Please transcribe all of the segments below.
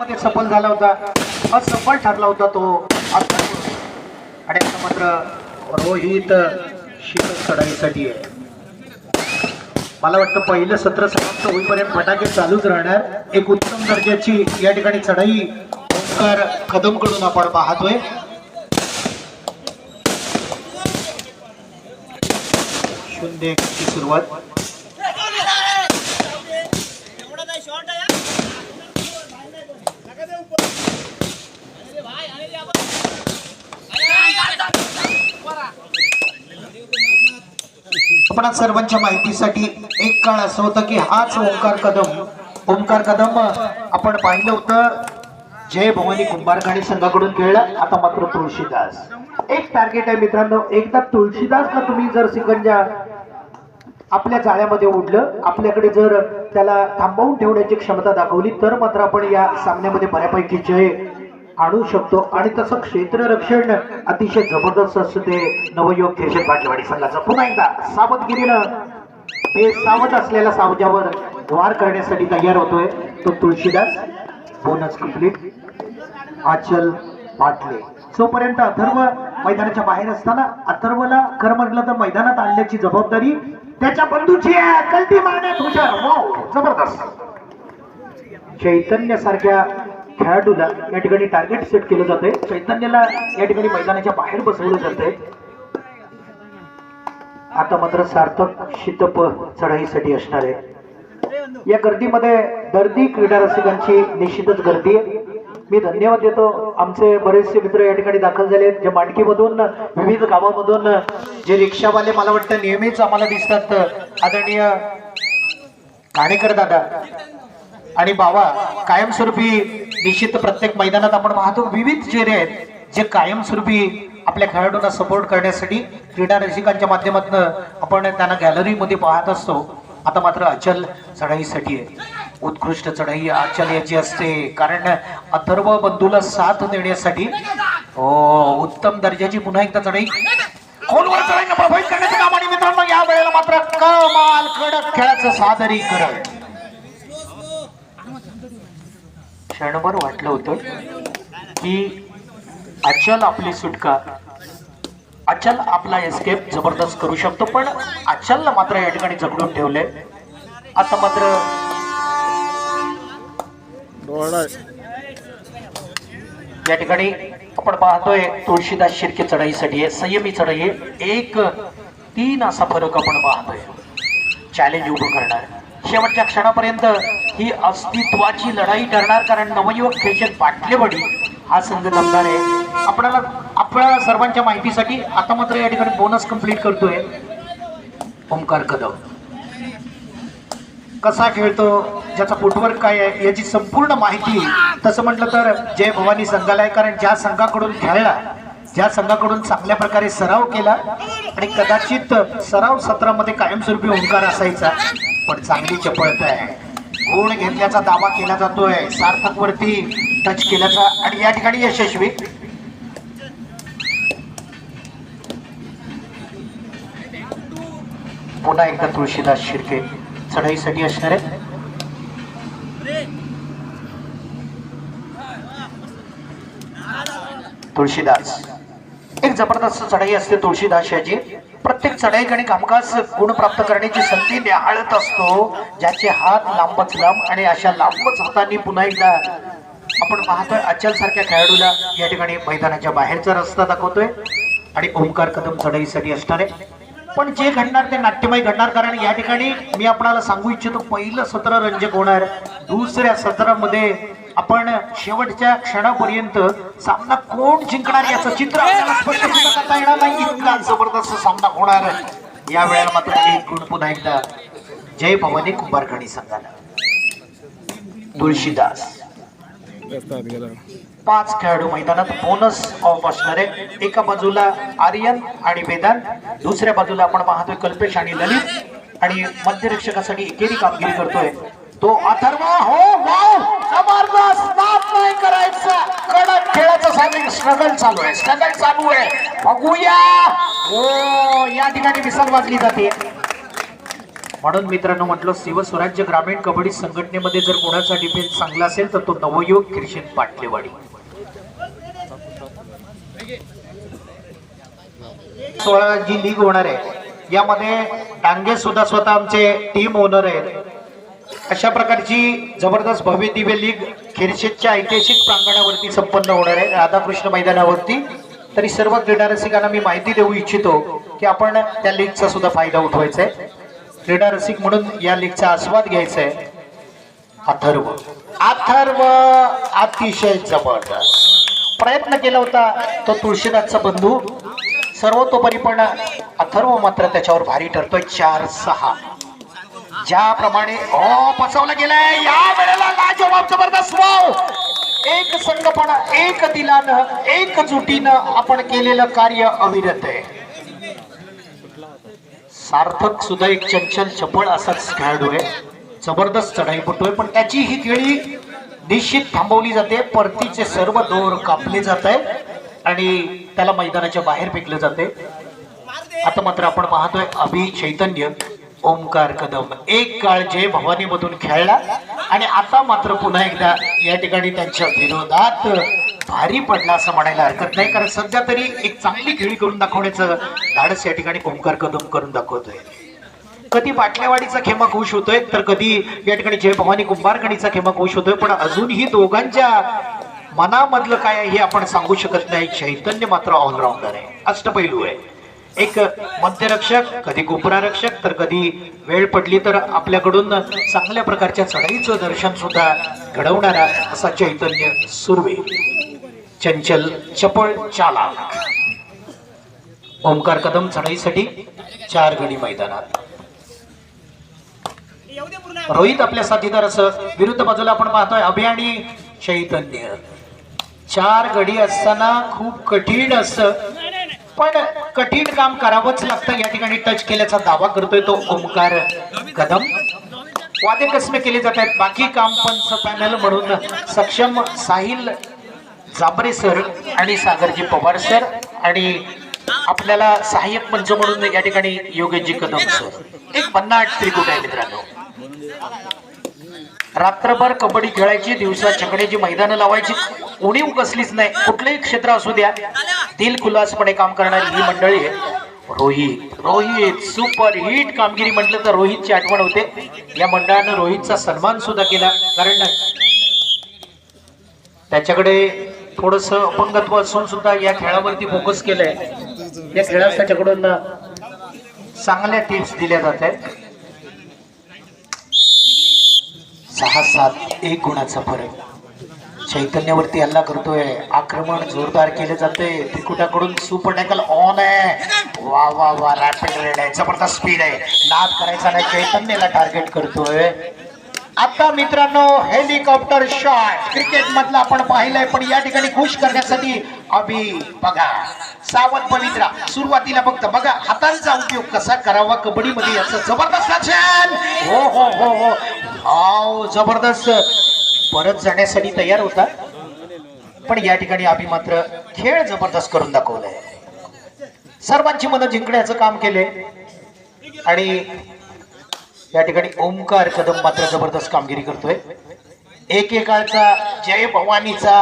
मध्ये सफल झाला होता. असफल ठरला होता तो. आणि आता मात्र रोहित शीतल चढाईसाठी आहे. मला वाटतं पहिलं सत्र समाप्त होईपर्यंत फटाके चालूच राहणार. एक उत्तम दर्जाची या ठिकाणी चढाई ओंकार कदमकडून आपण पाहतोय. शून्य सुरुवात. आपण सर्वांच्या माहितीसाठी एक काळ असं होतं की हाच ओंकार कदम ओंकार कदम आपण पाहिलं होतं. जय भवानी कुंभारखाणी संघाकडून खेळला. आता मात्र तुळशीदास. एक टार्गेट आहे मित्रांनो. एकदा तुळशीदासला तुम्ही जर सिकंजा आपल्या जाळ्यामध्ये ओढलं आपल्याकडे जर त्याला थांबवून ठेवण्याची क्षमता दाखवली तर मात्र आपण या सामन्यामध्ये बऱ्यापैकी जय आणू शकतो. आणि तसं क्षेत्ररक्षण अतिशय जबरदस्त असतं ते नवयोग खेळशेत पाटलवाडी संघाचं. पुन्हा एकदा सावधगिरीनं हे सावध असलेल्या सावजावर वार करण्यासाठी तयार होतोय तो तुळशीदास. बोनस कंप्लीट आचल पाटले जोपर्यंत अथर्व मैदानाच्या बाहेर असताना अथर्वला खरं म्हटलं तर मैदानात आणण्याची जबाबदारी त्याच्या बंधूची आहे. मारण्यात हुशार. जबरदस्त. चैतन्य सारख्या खेळाडूला या ठिकाणी टार्गेट सेट केलं जातंय. चैतन्याला या ठिकाणी मैदानाच्या बाहेर बसवलं जाते आता मात्र सार्थक शितप चढाईसाठी असणार आहे. या गर्दीमध्ये दर्दी क्रीडा रसिकांची निश्चितच गर्दी आहे. मी धन्यवाद देतो. आमचे बरेचसे मित्र या ठिकाणी दाखल झाले आहेत. जे मांडकीमधून विविध गावामधून जे रिक्षावाले मला वाटतं नेहमीच आम्हाला दिसतात आदरणीय काणेकर दादा आणि बाबा कायमस्वरूपी निश्चित प्रत्येक मैदानात आपण पाहतो विविध चेहरे आहेत जे कायमस्वरूपी आपल्या खेळाडूंना सपोर्ट करण्यासाठी क्रीडा रसिकांच्या माध्यमातून आपण त्यांना गॅलरीमध्ये पाहत असतो. आता मात्र अचल चढाईसाठी आहे. उत्कृष्ट चढाई अचल याची असते. कारण अथर्व बंधूला साथ देण्यासाठी हो उत्तम दर्जाची पुन्हा एकदा चढाई. खोलवर चढाई प्रभावित करण्याचं काम आणि मित्रांनो. या वेळेला मात्र कमाल कडक खेळाचं सादरीकरण. क्षणभर वाटलं होतं की अचल आपली सुटका अचल आपला एस्केप जबरदस्त करू शकतो पण अचलला मात्र या ठिकाणी जगडून ठेवले आता मात्र या ठिकाणी आपण पाहतोय तुळशीदास शिर्के चढाईसाठी आहे संयमी चढाई आहे. एक तीन असा फरक आपण पाहतोय. चॅलेंज उभं करणार. शेवटच्या क्षणापर्यंत ही अस्तित्वाची लढाई ठरणार कारण नवयुवक खेळचे पाटलेवडी हा संघ जमणार आहे. आपल्याला आपल्या सर्वांच्या माहितीसाठी आता मात्र या ठिकाणी बोनस कंप्लीट करतोय. ओंकार कदम. कसा खेळतो ज्याचा फुटवर्क काय आहे याची संपूर्ण माहिती तसं म्हटलं तर जय भवानी संघाला आहे कारण ज्या संघाकडून खेळला ज्या संघाकडून चांगल्या प्रकारे सराव केला आणि कदाचित सराव सत्रामध्ये कायमस्वरूपी ओंकार असायचा पण चांगली चपळत आहे. गुण घेतल्याचा दावा केला जातोय. सार्थक वरती टच केल्याचा आणि या ठिकाणी यशस्वी. पुन्हा एकदा तुळशीदास शिर्के चढाईसाठी असणार आहे तुळशीदास. जबरदस्त चढाई असते तुळशीदास याची. प्रत्येक चढाई आणि कामकाज गुण प्राप्त करण्याची संधी न्याहाळत असतो. ज्याचे हात लांबच लांब आणि अशा लांबच हातांनी पुन्हा एकदा आपण पाहतोय अचल सारख्या खेळाडूला या ठिकाणी मैदानाच्या बाहेरचा रस्ता दाखवतोय. आणि ओंकार कदम चढाईसाठी असणार आहे पण जे घडणार ते नाट्यमय घडणार कारण या ठिकाणी मी आपणाला सांगू इच्छितो पहिलं सत्र रंजक होणार. दुसऱ्या सत्रामध्ये आपण शेवटच्या क्षणापर्यंत सामना कोण जिंकणार याचं चित्र आपल्याला स्पष्ट सुद्धा करता येणार नाही. इतका जबरदस्त सामना होणार. या वेळेला मात्र एक गुण पुन्हा एकदा जय भवानी कुंभारखणी संघाला. तुळशीदास. पाच खेळाडू मैदानात बोनस ऑफ असणार आहे. एका बाजूला आर्यन आणि वेदांत दुसऱ्या बाजूला आपण पाहतोय कल्पेश आणि ललित. आणि मध्यरक्षकासाठी एकेरी कामगिरी करतोय. तो अथर्व हो वाव जबरदस्त नाही करायचा. कडक खेळाचा साधे स्ट्रगल चालू आहे स्ट्रगल चालू आहे. बघूया. हो या ठिकाणी विसर वाजली जाते. म्हणून मित्रांनो म्हटलं शिवस्वराज्य ग्रामीण कबड्डी संघटनेमध्ये जर कोणाचा डिफेन्स चांगला असेल तर तो नवयुग ख्रिश्चन पाटलेवाडी. सोळा जी लीग होणार आहे. यामध्ये डांगे सुद्धा स्वतः आमचे टीम ओनर आहेत. अशा प्रकारची जबरदस्त भव्य दिव्य लीग खिरशेदच्या ऐतिहासिक प्रांगणावरती संपन्न होणार आहे. राधाकृष्ण मैदानावरती. तरी सर्व क्रीडा रसिकांना मी माहिती देऊ इच्छितो की आपण त्या लीगचा सुद्धा फायदा उठवायचा आहे. क्रीडा रसिक म्हणून या लीगचा आस्वाद घ्यायचा आहे. अथर्व. अथर्व अतिशय जबरदस्त. प्रयत्न केला होता तो तुळशीदासचा बंधू. सर्वतोपरी पण अथर्व मात्र त्याच्यावर भारी ठरतोय. चार सहा. ज्याप्रमाणे ओ पचवलं गेलाय. या वेळेला लाजवाब जबरदस्त. वाव! एक संघपण एक दिलानं एक जुटीनं आपण केलेलं कार्य अविरत आहे. सार्थक सुद्धा एक चंचल चपळ असाच खेळाडू आहे. जबरदस्त चढाई आहे पण त्याची ही खेळी निश्चित थांबवली जाते. परतीचे सर्व दोर कापले जात आहे. आणि त्याला मैदानाच्या बाहेर फेकलं जाते. आता मात्र आपण पाहतोय अभि चैतन्य ओमकार कदम. एक काळ जय भवानी मधून खेळला आणि आता मात्र पुन्हा एकदा या ठिकाणी त्यांच्या विरोधात भारी पडला असं म्हणायला हरकत नाही. कारण सध्या तरी एक चांगली खेळी करून दाखवण्याचं धाडस या ठिकाणी ओमकार कदम करून दाखवतोय. कधी बाटलेवाडीचा खेमा खुश होतोय तर कधी या ठिकाणी जय भवानी कुंभारकणीचा खेमा खुश होतोय. पण अजूनही दोघांच्या मनामधलं काय आहे हे आपण सांगू शकत नाही. चैतन्य मात्र ऑलराऊंडर आहे. अष्टपैलू आहे. एक मध्यरक्षक कधी गोपुरारक्षक तर कधी वेळ पडली तर आपल्याकडून चांगल्या प्रकारच्या चढाईचं दर्शन सुद्धा घडवणारा असा चैतन्य सुर्वे. चंचल चपळ चाला ओमकार कदम चढाईसाठी चार गडी मैदानात. रोहित आपल्या साथीदार असं विरुद्ध बाजूला आपण पाहतोय. अभियानी चैतन्य. चार गडी असताना खूप कठीण असतं. पण कठीण काम करावंच लागतं. या ठिकाणी टच केल्याचा दावा करतोय तो ओमकार कदम. वादे कसमे केले जात आहेत. बाकी काम पंच पॅनल म्हणून सक्षम साहिल जांभरे सर आणि सागरजी पवार सर आणि आपल्याला सहाय्यक पंच म्हणून या ठिकाणी योगेशजी कदम सर एक भन्नाट त्रिकुट आहे मित्रांनो. रात्रभर कबड्डी खेळायची दिवसा छकड्याची मैदानं लावायची. उणीव कसलीच नाही. कुठलंही क्षेत्र असू द्या. दिल खुलासपणे काम करणारी ही मंडळी आहे. रोहित. रोहित सुपर हिट कामगिरी म्हटलं तर रोहितची आठवण होते. या मंडळानं रोहितचा सन्मान सुद्धा केला. कारण त्याच्याकडे थोडस अपंगत्व असून सुद्धा या खेळावरती फोकस केलंय. या खेळात त्याच्याकडून चांगल्या टिप्स दिल्या जात आहेत. सहा सात एक गुणाचा फरक. चैतन्यावरती हल्ला करतोय. आक्रमण जोरदार केले जाते. त्रिकुटाकडून सुपर टॅकल ऑन आहे. वा वा वा रॅपिड रेड आहे. जबरदस्त स्पीड आहे. नाद करायचा नाही. चैतन्याला टार्गेट करतोय. आता मित्रांनो हेलिकॉप्टर शॉट क्रिकेट मधला आपण पाहिलंय पण या ठिकाणी खुश करण्यासाठी अभि बघा सावध पवित्रा. सुरुवातीला फक्त बघा हातांचा उपयोग कसा करावा कबड्डी मध्ये याचं जबरदस्त छान हो हो हो हो. हाव जबरदस्त. परत जाण्यासाठी तयार होता. पण या ठिकाणी आम्ही मात्र खेळ जबरदस्त करून दाखवलाय. सर्वांची मनं जिंकण्याचं काम केले आणि या ठिकाणी ओंकार कदम मात्र जबरदस्त कामगिरी करतोय. एकेकाळचा जय भवानीचा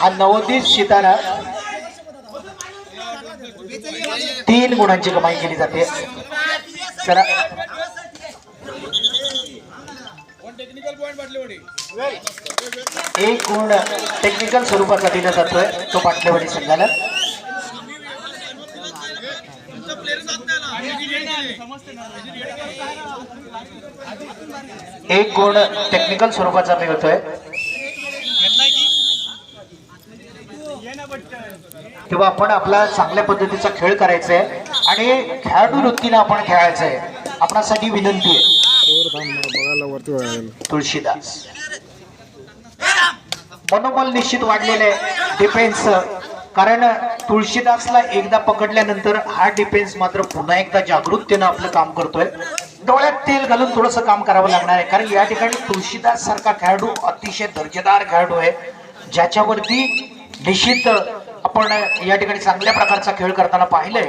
हा नवोदित सितारा. तीन गुणांची कमाई केली जाते. चला. एक गुण टेक्निकल स्वरूपाचा दिला जातोय तो पाटलेवाडी संघाला. एक गुण टेक्निकल स्वरूपाचा मिळतोय. किंवा आपण आपला चांगल्या पद्धतीचा खेळ करायचा आहे आणि खेळाडू वृत्तीने आपण खेळायचं आहे आपणासाठी विनंती आहे. तुळशीदास. मनोबल निश्चित वाढलेले डिफेन्स कारण तुळशीदासला एकदा पकडल्यानंतर हा डिफेन्स मात्र पुन्हा एकदा जागृततेनं आपलं काम करतोय. डोळ्यात तेल घालून थोडंसं काम करावं लागणार आहे. कारण या ठिकाणी तुळशीदास सारखा खेळाडू अतिशय दर्जेदार खेळाडू आहे. ज्याच्यावरती निश्चित आपण या ठिकाणी चांगल्या प्रकारचा खेळ करताना पाहिलंय.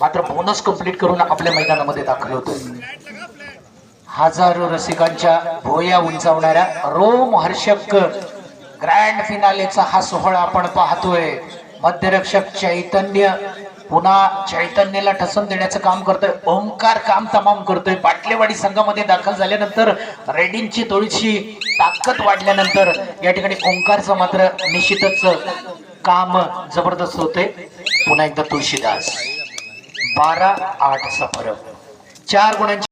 मात्र बोनस कंप्लीट करून आपल्या मैदानामध्ये दाखल होतो हजारो रसिकांच्या भोया उंचावणाऱ्या रोमहर्षक ग्रँड फिनालेचा हा सोहळा आपण पाहतोय. मध्यरक्षक चैतन्य पुन्हा चैतन्याला ठसन देण्याचं काम करतोय. ओंकार काम तमाम करतोय. बाटलेवाडी संघामध्ये दाखल झाल्यानंतर रेडिंगची थोडीशी ताकद वाढल्यानंतर या ठिकाणी ओंकारचं मात्र निश्चितच काम जबरदस्त होते. पुन्हा एकदा तुळशीदास. बारा आठ सफर चार गुणांची